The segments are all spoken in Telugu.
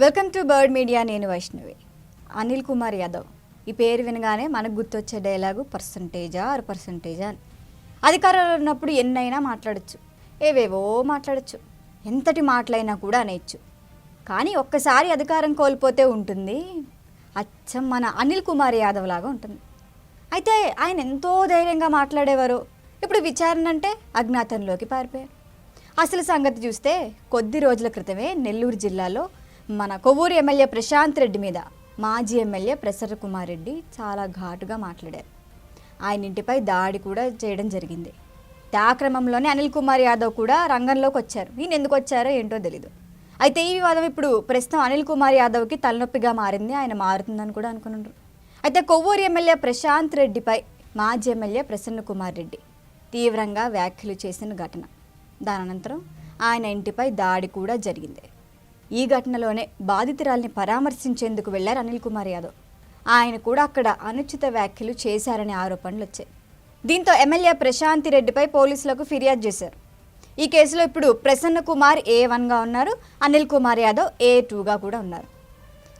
వెల్కమ్ టు బర్డ్ మీడియా నేను వైష్ణవి. అనిల్ కుమార్ యాదవ్. ఈ పేరు వినగానే మనకు గుర్తొచ్చే డైలాగు పర్సంటేజా ఆరు పర్సంటేజా అని. అధికారంలో ఉన్నప్పుడు ఎన్నైనా మాట్లాడచ్చు. ఏవేవో మాట్లాడచ్చు. ఎంతటి మాటలైనా కూడా అనేయచ్చు. కానీ ఒక్కసారి అధికారం కోల్పోతే ఉంటుంది. అచ్చం మన అనిల్ కుమార్ యాదవ్ లాగా ఉంటుంది. అయితే ఆయన ఎంతో ధైర్యంగా మాట్లాడేవారు. ఇప్పుడు విచారణ అంటే అజ్ఞాతంలోకి పారిపోయారు. అసలు సంగతి చూస్తే కొద్ది రోజుల క్రితమే నెల్లూరు జిల్లాలో మన కొవ్వూరు ఎమ్మెల్యే ప్రశాంత్ రెడ్డి మీద మాజీ ఎమ్మెల్యే ప్రసన్న కుమార్ రెడ్డి చాలా ఘాటుగా మాట్లాడారు. ఆయన ఇంటిపై దాడి కూడా చేయడం జరిగింది. ఆ క్రమంలోనే అనిల్ కుమార్ యాదవ్ కూడా రంగంలోకి వచ్చారు. ఈయన ఎందుకు వచ్చారో ఏంటో తెలీదు. అయితే ఈ వివాదం ఇప్పుడు ప్రస్తుతం అనిల్ కుమార్ యాదవ్కి తలనొప్పిగా మారింది. ఆయన మారుతుందని కూడా అనుకున్నారు. అయితే కొవ్వూరు ఎమ్మెల్యే ప్రశాంత్ రెడ్డిపై మాజీ ఎమ్మెల్యే ప్రసన్న కుమార్ రెడ్డి తీవ్రంగా వ్యాఖ్యలు చేసిన ఘటన. దాని అనంతరం ఆయన ఇంటిపై దాడి కూడా జరిగింది. ఈ ఘటనలోనే బాధితురాల్ని పరామర్శించేందుకు వెళ్ళారు అనిల్ కుమార్ యాదవ్. ఆయన కూడా అక్కడ అనుచిత వ్యాఖ్యలు చేశారనే ఆరోపణలు వచ్చాయి. దీంతో ఎమ్మెల్యే ప్రశాంతి రెడ్డిపై పోలీసులకు ఫిర్యాదు చేశారు. ఈ కేసులో ఇప్పుడు ప్రసన్న కుమార్ ఏ వన్గా ఉన్నారు అనిల్ కుమార్ యాదవ్ ఏ టూగా కూడా ఉన్నారు.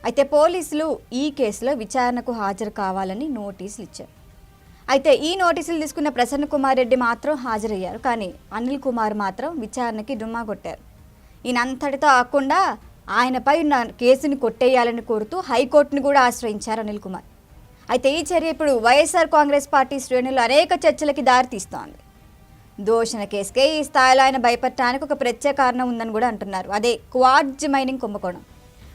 అయితే పోలీసులు ఈ కేసులో విచారణకు హాజరు కావాలని నోటీసులు ఇచ్చారు. అయితే ఈ నోటీసులు తీసుకున్న ప్రసన్న కుమార్ రెడ్డి మాత్రం హాజరయ్యారు కానీ అనిల్ కుమార్ మాత్రం విచారణకి డుమ్మా కొట్టారు. ఈయనంతటితో ఆకుండా ఆయనపై ఉన్న కేసుని కొట్టేయాలని కోరుతూ హైకోర్టును కూడా ఆశ్రయించారు అనిల్ కుమార్. అయితే ఈ చర్య ఇప్పుడు వైఎస్ఆర్ కాంగ్రెస్ పార్టీ శ్రేణులు అనేక చర్చలకి దారితీస్తోంది దోషణ కేసుకే ఈ స్థాయిలో ఆయన భయపెట్టడానికి ఒక ప్రత్యేక కారణం ఉందని కూడా అంటున్నారు. అదే క్వాడ్జ్ మైనింగ్ కుంభకోణం.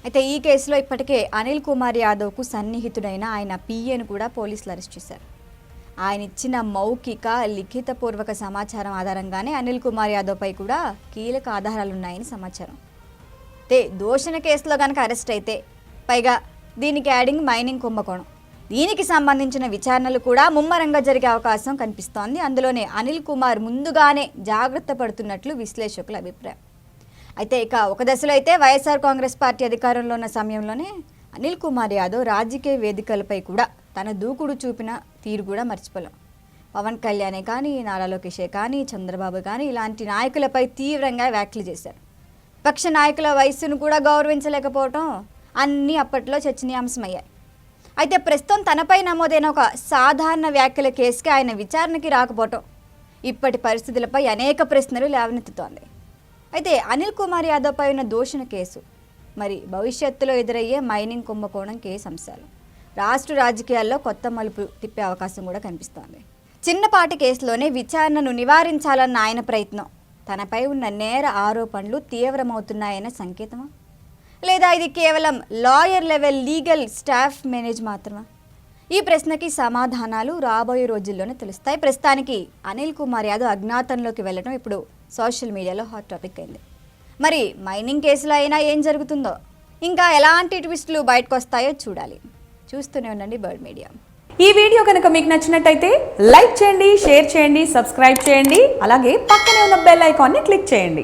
అయితే ఈ కేసులో ఇప్పటికే అనిల్ కుమార్ యాదవ్కు సన్నిహితుడైన ఆయన పిఏను కూడా పోలీసులు అరెస్ట్ చేశారు. ఆయన ఇచ్చిన మౌఖిక లిఖితపూర్వక సమాచారం ఆధారంగానే అనిల్ కుమార్ యాదవ్పై కూడా కీలక ఆధారాలున్నాయని సమాచారం. తే దోషణ కేసులో కనుక అరెస్ట్ అయితే పైగా దీనికి యాడింగ్ మైనింగ్ కుంభకోణం. దీనికి సంబంధించిన విచారణలు కూడా ముమ్మరంగా జరిగే అవకాశం కనిపిస్తోంది. అందులోనే అనిల్ కుమార్ ముందుగానే జాగ్రత్త పడుతున్నట్లు విశ్లేషకుల అభిప్రాయం. అయితే ఇక ఒక దశలో అయితే వైఎస్ఆర్ కాంగ్రెస్ పార్టీ అధికారంలో ఉన్న సమయంలోనే అనిల్ కుమార్ యాదవ్ రాజకీయ వేదికలపై కూడా తన దూకుడు చూపిన తీరు కూడా మర్చిపోలేం. పవన్ కళ్యాణే కానీ నారా లోకేషే కానీ చంద్రబాబు కానీ ఇలాంటి నాయకులపై తీవ్రంగా వ్యాఖ్యలు చేశారు. పక్ష నాయకుల వయస్సును కూడా గౌరవించలేకపోవటం అన్నీ అప్పట్లో చర్చనీయాంశమయ్యాయి. అయితే ప్రస్తుతం తనపై నమోదైన ఒక సాధారణ వ్యాఖ్యల కేసుకి ఆయన విచారణకి రాకపోవటం ఇప్పటి పరిస్థితులపై అనేక ప్రశ్నలు లేవనెత్తుతోంది. అయితే అనిల్ కుమార్ యాదవ్పై ఉన్న దూషణ కేసు మరి భవిష్యత్తులో ఎదురయ్యే మైనింగ్ కుంభకోణం కేసు అంశాలు. రాష్ట్ర రాజకీయాల్లో కొత్త మలుపు తిప్పే అవకాశం కూడా కనిపిస్తోంది. చిన్నపాటి కేసులోనే విచారణను నివారించాలన్న ఆయన ప్రయత్నం. తనపై ఉన్న నేర ఆరోపణలు తీవ్రమవుతున్నాయనే సంకేతమా? లేదా ఇది కేవలం lawyer level legal staff manage మాత్రమా? ఈ ప్రశ్నకి సమాధానాలు రాబోయే రోజుల్లోనే తెలుస్తాయి. ప్రస్తుతానికి అనిల్ కుమార్ యాదవ్ అజ్ఞాతంలోకి వెళ్ళడం ఇప్పుడు సోషల్ మీడియాలో హాట్ టాపిక్ అయింది. మరి మైనింగ్ కేసులో అయినా ఏం జరుగుతుందో? ఇంకా ఎలాంటి ట్విస్టులు బయటకు వస్తాయో చూడాలి. చూస్తూనే ఉండండి బర్డ్ మీడియా. ఈ వీడియో కనుక మీకు నచ్చినట్టయితే లైక్ చేయండి షేర్ చేయండి సబ్స్క్రైబ్ చేయండి అలాగే పక్కనే ఉన్న బెల్ ఐకాన్ని క్లిక్ చేయండి.